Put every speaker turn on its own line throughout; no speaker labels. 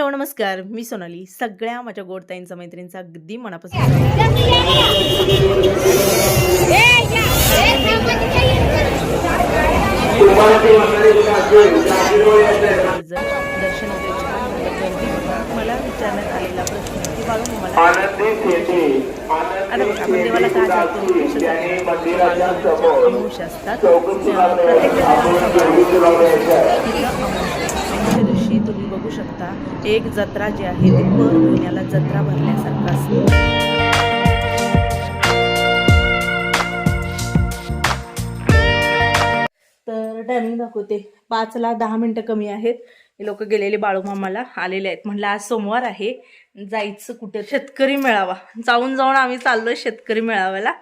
Hello नमस्कार मी सोनाली सगळ्या माझ्या गोडताईंचा मैत्रिणींचा अगदी मनापासून दर्शन. मला विचारण्यात आलेला प्रश्न की बाळू मला
आनंदी शेती
आता बघा, आपण देवाला का जातो कशासाठी जातो? अंश असतात प्रत्येक बघू शकता. एक जत्रा जी आहे ती भर महिन्याला जत्रा भरल्यासारखं असते. तर टायमिंग दाखवते पाचला दहा मिनटं कमी आहेत. हे लोक गेलेले बाळूमामाला आलेले आहेत. म्हणलं आज सोमवार आहे. जायचं कुठे? शेतकरी मेळावा. जाऊन जाऊन आम्ही चाललोय शेतकरी मेळाव्याला.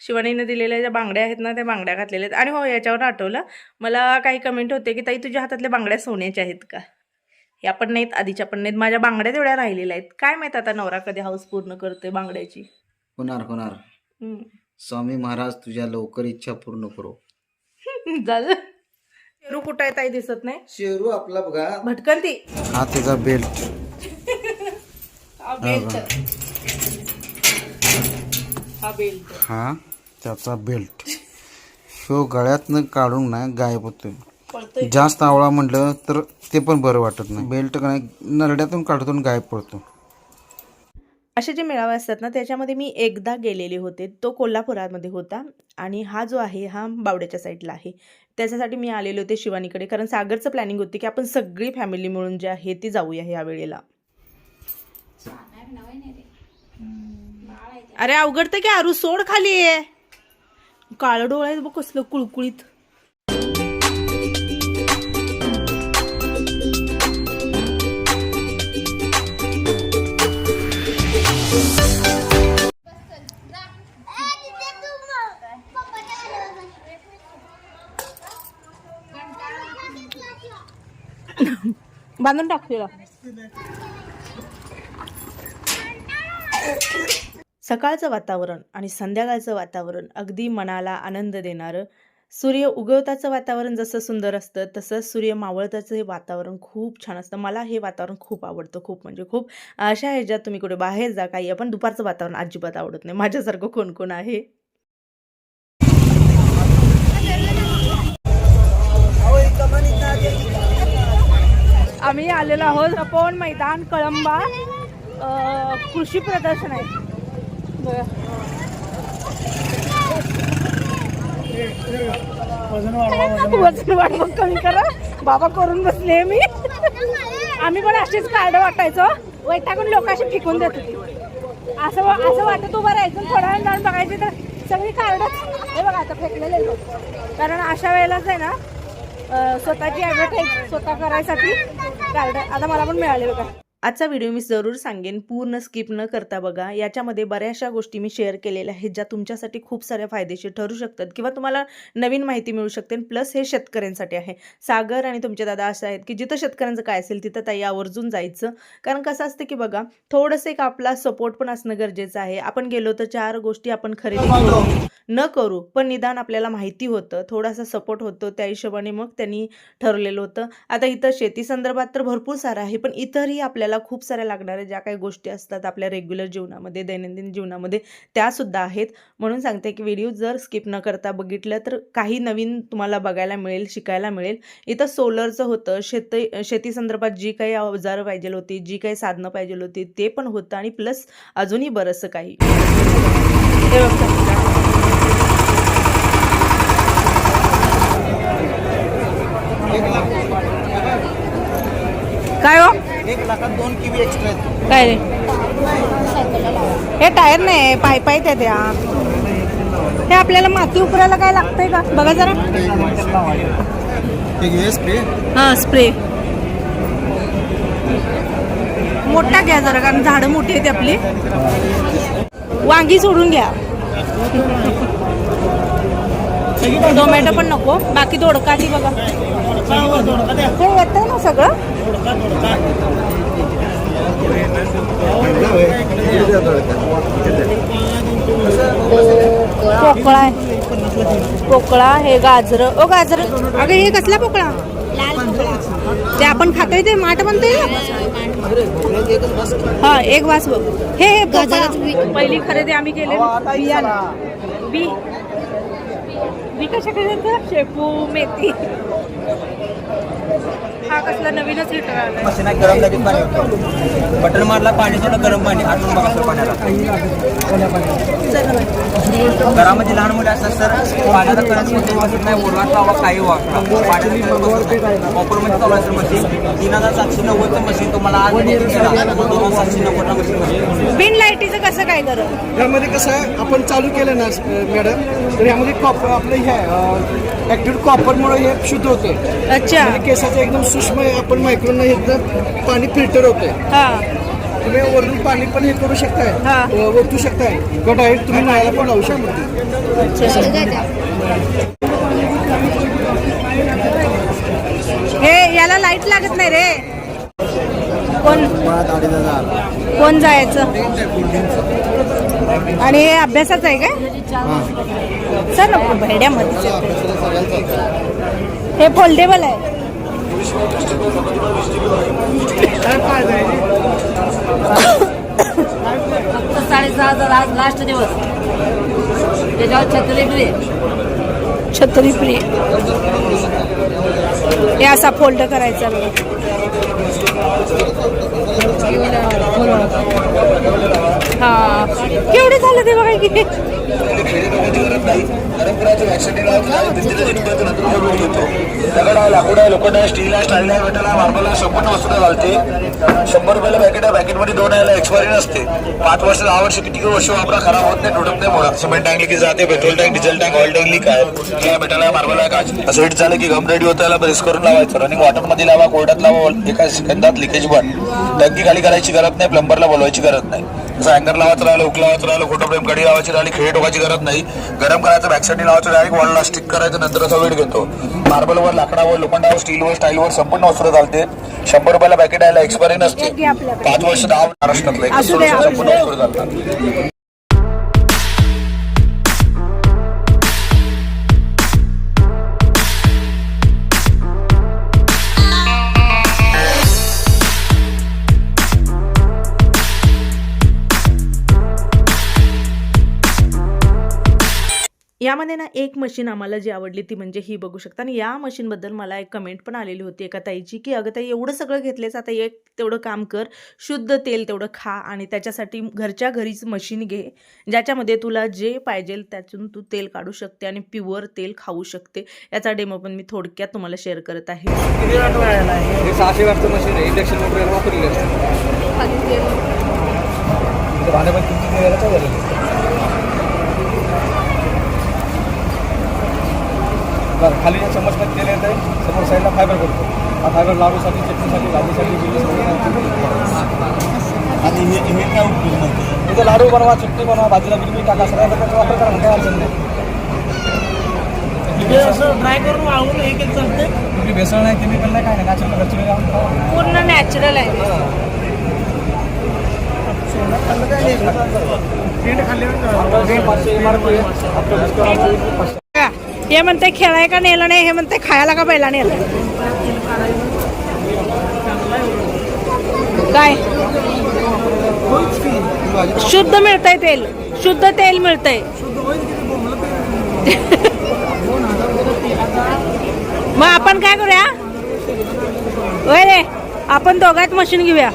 शिवानीनं दिलेल्या ज्या बांगड्या आहेत ना त्या बांगड्या घातलेल्या आहेत. आणि हो याच्यावर आठवलं मला काही कमेंट होते की ताई तुझ्या हातातल्या बांगड्या सोन्याच्या आहेत का? या पण नाहीत आधीच्या पण नाहीत. माझ्या बांगड्या तेवढ्या राहिलेल्या आहेत. काय माहीत आता नवरा कधी हाऊस पूर्ण करतोय बांगड्याची?
होणार होणार.
हम्म.
स्वामी महाराज तुझ्या लवकर इच्छा पूर्ण करो.
झालं. शेरू कुठं आहे ताई? दिसत नाही.
शेरू आपला बघा.
भटकन ती.
हा त्याचा बेल्ट
हा बेल्ट हा बेल्ट
हा त्याचा बेल्ट. ह्यो गळ्यातनं काढून ना गायब होतोय. जास्त आवळा म्हटलं तर ते पण बरं वाटत नाही. बेल्ट का नाही? नरड्यातून काढतो आणि गायब पडतो.
असे जे मेळावे असतात ना त्याच्यामध्ये मी एकदा गेलेले होते. तो कोल्हापुरामध्ये होता आणि हा जो आहे हा बावड्याच्या साईडला आहे. त्याच्यासाठी मी आलेले होते शिवानीकडे कारण सागरचं प्लॅनिंग होती की आपण सगळी फॅमिली मिळून जे आहे ती जाऊया ह्या वेळेला. अरे अवघडतं की आरू? सोड खाली. आहे काळं डोळं आहे बघ कसलं कुळकुळीत. बांधून टाकलेला सकाळचं वातावरण आणि संध्याकाळचं वातावरण अगदी मनाला आनंद देणारं. सूर्य उगवताचं वातावरण जसं सुंदर असतं तसं सूर्य मावळताचं हे वातावरण खूप छान असतं. मला हे वातावरण खूप आवडतं खूप म्हणजे खूप. अशा ह्याच्यात तुम्ही कुठे बाहेर जा काही. पण दुपारचं वातावरण अजिबात आवडत नाही. माझ्यासारखं कोण कोण आहे? आम्ही आलेलो आहोत तपोवन मैदान कळंबा कृषी प्रदर्शन आहे. वजन वाढवून कमी करा. बाबा करून बसले मी. आम्ही पण अशीच कार्ड वाटायचो. वैतागून लोक अशी फेकून देत होती. असं वा- असं वाटत उभं राहायचं थोडा वेळ जाऊन बघायची तर सगळी कार्डच. हे बघा आता फेकलेले लोक कारण अशा वेळेलाच आहे ना स्वतःची ॲडव्हर्टाईज स्वतः करायसाठी कार्ड आता मला पण मिळाले बघा. आजचा व्हिडिओ मी जरूर सांगेन. पूर्ण स्किप न करता बघा. याच्यामध्ये बऱ्याचशा गोष्टी मी शेअर केलेल्या आहेत ज्या तुमच्यासाठी खूप साऱ्या फायदेशीर ठरू शकतात किंवा तुम्हाला नवीन माहिती मिळू शकते. प्लस हे शेतकऱ्यांसाठी आहे. सागर आणि तुमचे दादा असे आहेत की जिथं शेतकऱ्यांचं काय असेल तिथं ताई आवर्जून जायचं. कारण कसं असतं की बघा थोडंसं एक आपला सपोर्ट पण असणं गरजेचं आहे. आपण गेलो तर चार गोष्टी आपण खरेदी करू. न करू पण निदान आपल्याला माहिती होतं. थोडासा सपोर्ट होतो त्या हिशोबाने मग त्यांनी ठरवलेलं होतं. आता इथं शेती संदर्भात तर भरपूर सारं आहे पण इतरही आपल्याला खूप साऱ्या लागणाऱ्या ज्या काही गोष्टी असतात आपल्या रेग्युलर जीवनामध्ये दैनंदिन जीवनामध्ये त्यासुद्धा आहेत. म्हणून सांगते की व्हिडिओ जर स्किप न करता बघितलं तर काही नवीन तुम्हाला बघायला मिळेल शिकायला मिळेल. इथं सोलरचं होतं शेत शेती संदर्भात जी काही अवजारं पाहिजे होती जी काही साधनं पाहिजे होती ते पण होतं आणि प्लस अजूनही बरंचसं काही. काय हो?
एक लाखात दोन किवी एक्स्ट्रा
काय रे? हे टायर नाही पाय पाय त्या द्या हे आपल्याला माती उकरायला काय लागतंय का? बघा जरा.
स्प्रे
हा स्प्रे मोठा घ्या जरा कारण झाडं मोठी आहेत आपली. वांगी सोडून घ्या. टोमॅटो पण नको. बाकी दोडका ती बघा. हे येतंय ना सगळं? पोकळा आहे. पोकळा हे गाजर. ओ गाजर. अगं हे कसला पोकळा? ते आपण खातोय ते? माठ म्हणतोय ना हा एक वास बघ. हे हे. पहिली खरेदी आम्ही केली बियाणं. बी. बी कशा करायचं शेपू मेथी. हा कसला नवीनच हिटर
मशीन आहे गरम लगेच पाणी होतं. बटन मारला पाणी थोडं गरम पाणी. आठवून बघा सर पाण्याला. घरामध्ये लहान मुले असतात सर. पाण्याचा करंट कुठे बसत नाही ओरवाट लावा काही वापरा पाण्याचा ऑफरमध्ये चालू आहे सर मशीन. तीन हजार सातशे नव्वदचं मशीन तुम्हाला आज दोन हजार सातशे नव्वदला मशीन म्हणजे
बिन लाईटीचं कसं काय करू
यामध्ये कसं आहे आपण चालू केलं ना मॅडम तर यामध्ये कॉपर आपलं हे ॲक्टिव्ह कॉपरमुळे हे शुद्ध होते
अच्छा.
केसाचं एकदम सूक्ष्म आपण मायक्रोन एकदम पाणी फिल्टर होते
हा.
तुम्ही वरून पाणी पण हे करू शकताय
हा.
अं, ओतू शकताय. किंवा डायरेक्ट तुम्ही नळाला पण लावू शकता?
हे याला लाइट लागत नाही रे. कोण? कोण जायचं? आणि हे अभ्यासाचं आहे काय? सर नको भेड्यामध्ये. हे फोल्डेबल आहे.
फक्त साडेसहा हजार आज लास्ट दिवस. त्याच्यावर छत्री बिले
छत्री फ्री हे असा फोल्ड करायचा बघा. हा. केवढे झालं ते बघा की.
दगड आहे लाकूड आहे लोखंड आहे स्टील आहे स्टाईल आहे मेटल आहे मार्बल आहे संपूर्ण वस्तू घालते. शंभर रुपयाला पॅकेट आहे पॅकेटमध्ये दोन यायला एक्सपायरी नसते. पाच वर्ष दहा वर्ष किती वर्ष वापरा खराब होत नाही तुटत नाही मुळात. सिमेंट टँक लिखी जाते petrol tank diesel tank oil tank leak आहे स्टील आहे मेटल आहे मार्बल आहे काच. असं हिट झालं की गम रेडी होतं ब्रेस प्रेस करून लावायचं. रनिंग वॉटरमध्ये लावा कोर्टात लावा एका सेकंदात लिकेज बंद. टंकी खाली करायची गरज नाही प्लंबरला बोलवायची गरज नाही. जसं अँगर लावायचं राहिलं हुक लावायचं राहिलं खोटं फ्रेम कडी लावायची राहिली खेळ ठोकायची गरज नाही. गरम करायचं बॅकसाईड लावायचं डायरेक्ट वॉलला स्टिक करायचं नंतर असा वेळ घेतो. मार्बलवर लाकडावर लोखंडावर स्टीलवर स्टाईलवर संपूर्ण वस्त्र चालते. शंभर रुपयाला पॅकेट यायला एक्सपायरी नसते. पाच वर्ष दहा महाराष्ट्रातलं संपूर्ण वस्त्र चालतात.
यामध्ये ना एक मशीन आम्हाला जी आवडली ती म्हणजे ही बघू शकता. आणि या मशीनबद्दल मला एक कमेंट पण आलेली होती एका ताईची की अगं ताई एवढं सगळं घेतलेस आता एक तेवढं काम कर शुद्ध तेल तेवढं खा आणि त्याच्यासाठी घरच्या घरीच मशीन घे ज्याच्यामध्ये तुला जे पाहिजे त्यातून तू तेल काढू शकते आणि प्युअर तेल खाऊ शकते. याचा डेमो पण मी थोडक्यात तुम्हाला शेअर करत आहे.
सहाशे वॅटचं मशीन आहे. इंडक्शन मोटर वापरलेलं असतं भांडे पण किती वेळेला झालेलं बरं खाली जे चम्मचमध्ये तेल येतं आहे समोर साईडला फायबर करतो. हा फायबर लाडूसाठी चटणीसाठी भाजीसाठी
आणि हे हे काय उपयोग नाही
इथं लाडू बनवा चटणी बनवा भाजीला बिलबी टाका. सगळ्या प्रकारचा वापर करा काही अडचण नाही.
ट्राय करून वाळवून हे केलं चालते
कुठली भेसळ नाही केमिकल नाही काय नाही. नॅचरल घरची.
पूर्ण नॅचरल आहे. हे म्हणते खेळाय का नेलं नाही? हे म्हणते खायला का पहिला नेलं? काय? शुद्ध मिळतंय तेल. शुद्ध तेल मिळतंय. मग आपण काय करूया? होय रे आपण दोघात मशीन घेऊया.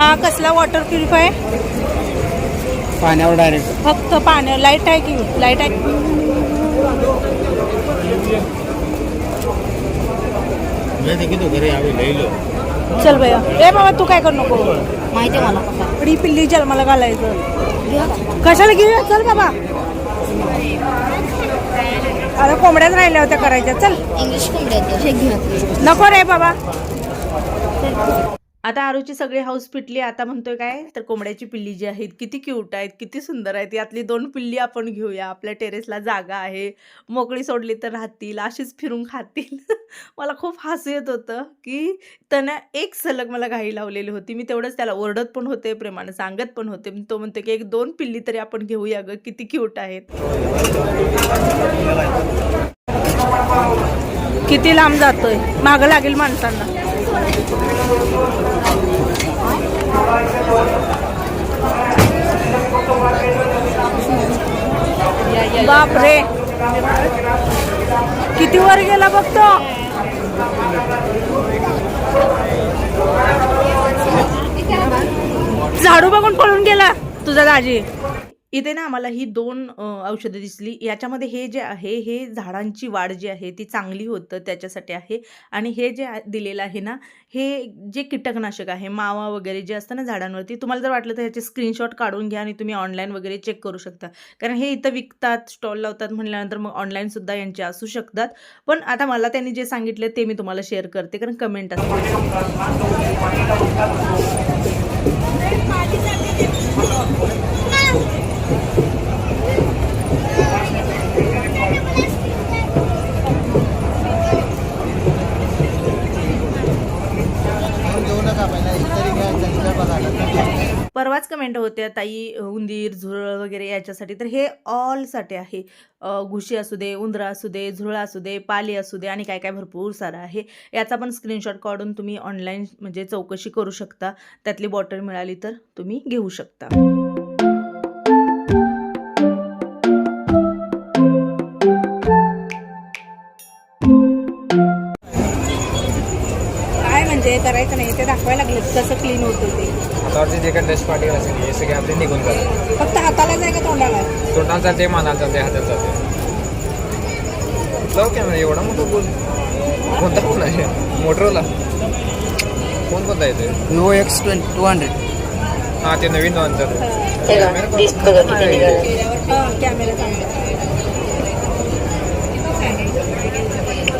हा कसला वॉटर प्युरिफाय
पाण्यावर डायरेक्ट
फक्त पाण्या लाइट आहे की लाइट आहे. चल भैया। ए बाबा तू काय करू नको?
माहिती आहे मला. कसा
डी पिल्ली जन्माला घालायचं. कशाला घेऊया? चल बाबा. अरे कोंबड्याच राहिल्या होत्या करायच्या. चल.
इंग्लिश कोंबड्या हे
नको रे बाबा.
आता आरूची सगळी हाऊस पिटली आता म्हणतोय काय तर कोंबड्याची पिल्ली जी आहेत किती क्यूट आहेत किती सुंदर आहेत. यातली दोन पिल्ली आपण घेऊया. आपल्या टेरेसला जागा आहे. मोकळी सोडली तर राहतील अशीच फिरून खातील. मला खूप हसू येत होतं की त्यानं एक सलग मला घाई लावलेली होती. मी तेवढंच त्याला ओरडत पण होते प्रेमानं सांगत पण होते. तो म्हणतो की एक दोन पिल्ली तरी आपण घेऊया ग किती क्यूट आहेत. किती लांब जातोय. मागं लागेल माणसांना. बापरे. किती वर गेला बघतो झाडू बघून पळून गेला तुझा दाजी
इथे ना आम्हाला ही दोन औषधं दिसली. याच्यामध्ये हे जे आहे हे झाडांची वाढ जी आहे ती चांगली होतं त्याच्यासाठी आहे. आणि हे जे दिलेलं आहे ना हे जे कीटकनाशक आहे मावा वगैरे जे असतं ना झाडांवरती तुम्हाला जर वाटलं तर ह्याचे स्क्रीनशॉट काढून घ्या आणि तुम्ही ऑनलाईन वगैरे चेक करू शकता. कारण हे इथं विकतात स्टॉल लावतात म्हणल्यानंतर मग ऑनलाईनसुद्धा यांचे असू शकतात. पण आता मला त्यांनी जे सांगितलं ते मी तुम्हाला शेअर करते. कारण कमेंट असते परवाच कमेंट होत्या ताई उंदीर झुरळ वगैरे याच्यासाठी. तर हे ऑलसाठी आहे. घुशी असू दे उंदरं असू दे झुरळ असू दे पाली असू दे आणि काय काय भरपूर सारं आहे. याचा पण स्क्रीनशॉट काढून तुम्ही ऑनलाईन म्हणजे चौकशी करू शकता. त्यातली बॉटल मिळाली तर तुम्ही घेऊ शकता.
करायचं नाही ते दाखवायला लागलं कसं क्लीन होतं ते.
हातावरचे जे काही डस्ट पार्टिकल असेल हे सगळे आपले निघून जातात.
फक्त हाताला जाय का तोंडाला?
तोंडाला चालते मानाला चालते हातात चालते जाऊ कॅमेरा एवढा मोठा बोल कोणता फोन आहे? मोटरोला फोन कोणता येतोय
Vivo X twenty two hundred
हा ते नवीन लॉन्च
कॅमेरा चांगला.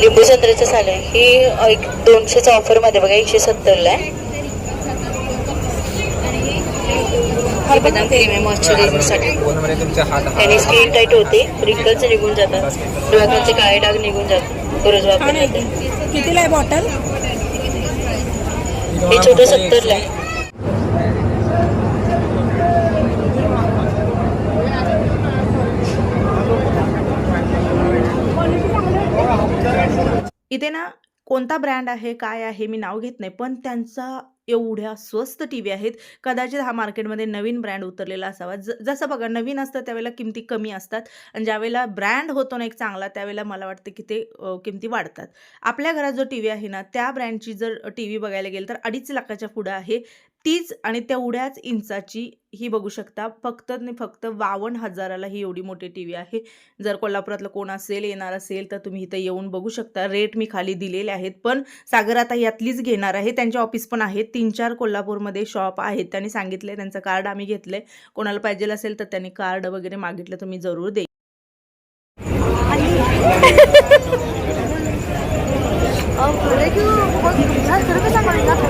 लिंबू संत्र्याचं साल आहे ही एक दोनशेच्या ऑफरमध्ये बघा एकशे सत्तरला आहे. हे बदाम क्रीम आहे मॉइश्चरायझरसाठी त्याने स्किन टाईट होते रिंकल्स निघून जातात. डोळ्याचे काळे डाग निघून जातात. रोज
कितीला आहे बॉटल
हे छोटं सत्तरला आहे.
इथे ना कोणता ब्रँड आहे काय आहे मी नाव घेत नाही पण त्यांचा एवढ्या स्वस्त टी व्ही आहेत. कदाचित हा मार्केटमध्ये नवीन ब्रँड उतरलेला असावा. ज जसं बघा नवीन असतं त्यावेळेला किमती कमी असतात आणि ज्यावेळेला ब्रँड होतो ना एक चांगला त्यावेळेला मला वाटतं की ते किमती वाढतात. आपल्या घरात जो टी व्ही आहे ना त्या ब्रँडची जर टी व्ही बघायला गेलं तर अडीच लाखाच्या पुढं आहे. तीच आणि तेवढ्याच इंचाची ही बघू शकता. फक्त आणि फक्त बावन्न हजाराला ही एवढी मोठी टी व्ही आहे. जर कोल्हापुरातलं कोण असेल येणार असेल तर तुम्ही इथं येऊन बघू शकता. रेट मी खाली दिलेले आहेत पण सागर आता यातलीच घेणार आहे. त्यांचे ऑफिस पण आहेत. तीन चार कोल्हापूरमध्ये शॉप आहेत. त्यांनी सांगितले त्यांचं कार्ड आम्ही घेतलंय. कोणाला पाहिजे असेल तर त्यांनी कार्ड वगैरे मागितलं तुम्ही जरूर देईन
गा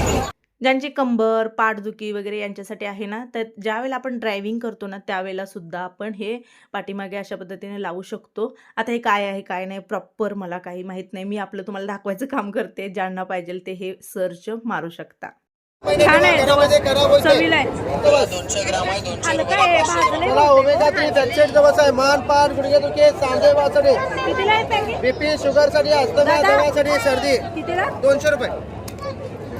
ज्यांची कंबर पाठदुखी वगैरे यांच्यासाठी आहे ना तर ज्यावेळेला आपण ड्रायव्हिंग करतो ना त्यावेळेला सुद्धा आपण हे पाठीमागे अशा पद्धतीने लावू शकतो. आता हे काय आहे काय नाही प्रॉपर मला काही माहीत नाही. मी आपलं तुम्हाला दाखवायचं काम करते. ज्यांना पाहिजे ते हे सर्च मारू शकता.
छान आहे. चवीला
मान पाठ गुडघे दुखे सांधे वाचणे बीपी शुगरसाठी सर्दी. दोनशे रुपये.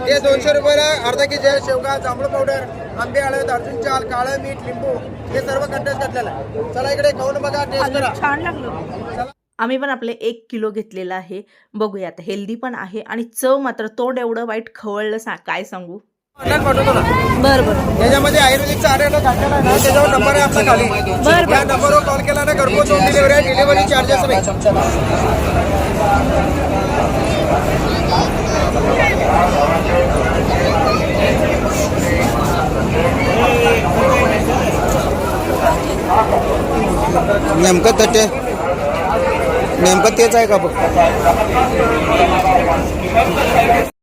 हे दोनशे रुपयाला अर्धा के जी आहे. शेवगा जांभूळ पावडर आंबे हळद अर्जुन चाल काळं मीठ लिंबू हे सर्व कंटेस्ट घातलेलं आहे. चला इकडे खाऊन बघा टेस्ट करा.
छान लागलं.
आम्ही पण आपले एक किलो घेतलेलं आहे. बघूयात हेल्दी पण आहे आणि चव मात्र तोंड एवढं वाईट खवळलं सा काय सांगू?
ऑनलाईन पाठवतो ना.
बरं बरं.
त्याच्यामध्ये आयुर्वेदिकचा आरेला घातलेला आहे ना त्याच्यावर नंबर आहे आपला खाली.
बरं
या नंबरवर कॉल केला ना घरपोच होम डिलिव्हरी आहे डिलिव्हरी चार्जेस नाही.
नेमकं त्याचे नेमकं तेच आहे का बघ?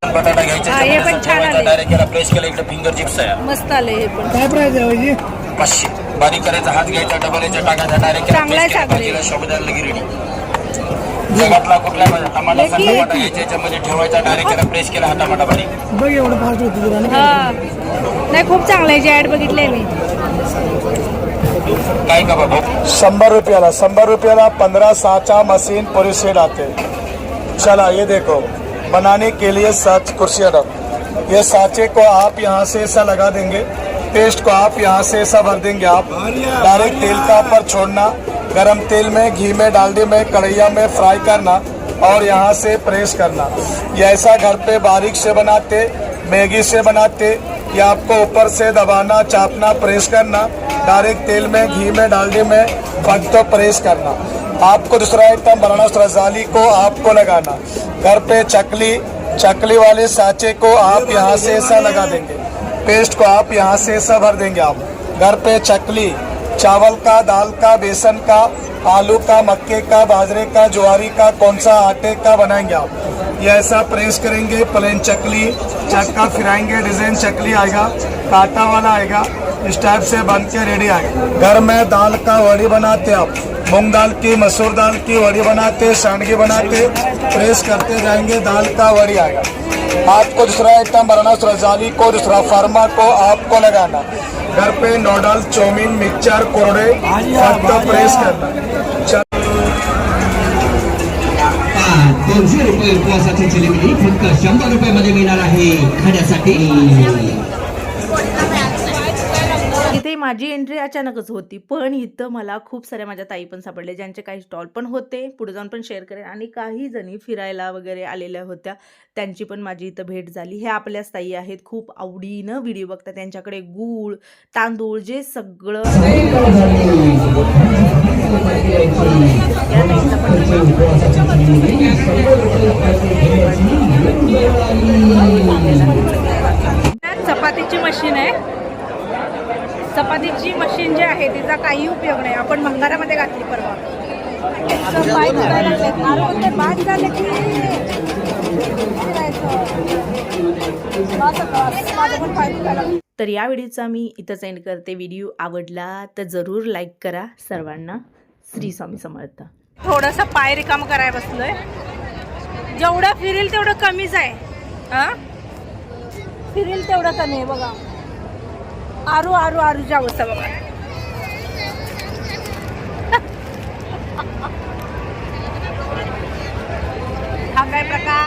बटाटा घ्यायचा
हा, हे पण छान आले.
डायरेक्ट याला प्रेस केला इकडे फिंगर चिप्स आहे.
मस्त आले हे पण.
काय प्राइस आहे भाई
पाचशे. बारीक करायचा हात घ्यायचा डबल याच्या टाकायचा डायरेक्ट
चांगला आहे सागरी.
जगातला
हे की?
घ्यायचा याच्यामध्ये ठेवायचा डायरेक्ट याला प्रेस केला हा टमाटा बारीक.
बघ एवढं फास्ट होतं तुला
हा. नाही खूप चांगलं आहे जे ऍड बघितले मी.
का
शंबर रुपयाला शंबर रुपयाला पंद्रह साचा मशीन पूरी सेट आते चला, ये देखो, बनाने के लिए सात कुर्सियाँ रख। ये साचे को आप यहाँ से ऐसा लगा देंगे पेस्ट को आप यहाँ से ऐसा भर देंगे आप। डायरेक्ट तेल का ऊपर छोड़ना, गरम तेल में, घी में, डालडे में कढ़ैया में फ्राई करना और यहाँ से प्रेस करना। ये ऐसा घर पे बारीक से बनाते, मैगी से बनाते, ये आपको ऊपर से दबाना, चापना प्रेस करना डायरेक्ट तेल में, घी में, डालडे में फट तो प्रेस करना। आपको दूसरा आइटम बनाना उस रजाली को आपको लगाना। घर पे चकली चकली वाले साचे को आप यहाँ से ऐसा लगा देंगे। पेस्ट को आप यहाँ से ऐसा भर देंगे आप। घर पे चकली, चावल का, दाल का, बेसन का, आलू का, मक्के का, बाजरे का, ज्वारी का, कौन सा आटे का बनाएँगे आप। ये ऐसा प्रेस करेंगे, प्लेन चकली, चक्का फिराएँगे, डिज़ाइन चकली आएगा, काटा वाला आएगा इस टाइप से बन के रेडी आएगा घर में दाल का वड़ी बनाते आप। मूंग दाल की मसूर दाल की वड़ी बनाते सांडगी बनाते प्रेस करते जाएँगे दाल का वड़ी आएगा। आपको दूसरा आइटम बनाना रजाली को दूसरा फार्मा को आपको लगाना। घर पे नूडल चाउमीन मिक्सचर कोरडे फक्त प्रेस करना।
दोनशे रुपये उपवासाची जिलेबी फक्त शंभर रुपये मध्ये मिळणार आहे खाण्यासाठी
माझी एंट्री अचानकच होती. पण इथं मला खूप साऱ्या माझ्या ताई पण सापडले ज्यांचे काही स्टॉल पण होते पुढे जाऊन पण शेअर करेन. आणि काही जणी फिरायला वगैरे आलेल्या होत्या त्यांची पण माझी इथं भेट झाली. हे आपल्याच ताई आहेत खूप आवडीनं व्हिडिओ बघतात. त्यांच्याकडे गूळ तांदूळ जे सगळं
चपातीची मशीन आहे. चपातीची मशीन जी आहे तिचा काही उपयोग नाही. आपण भंगारामध्ये घातली परवा. इतकं पाय दुखायला लागलेत. अरे पण ते बाद झाले की माझं का- माझं पण पाय दुखायला लागले.
तर या व्हिडिओचा मी इथंच एंड करते. व्हिडिओ आवडला तर जरूर लाईक करा सर्वांना. श्री स्वामी समर्थ.
थोडंसं पाय रिकाम कराय बसलोय. जेवढं फिरेल तेवढं कमीच आहे. हा? फिरेल तेवढं कमी आहे बघा. आरू आरू आरूची अवस्था बघा हा काय प्रकार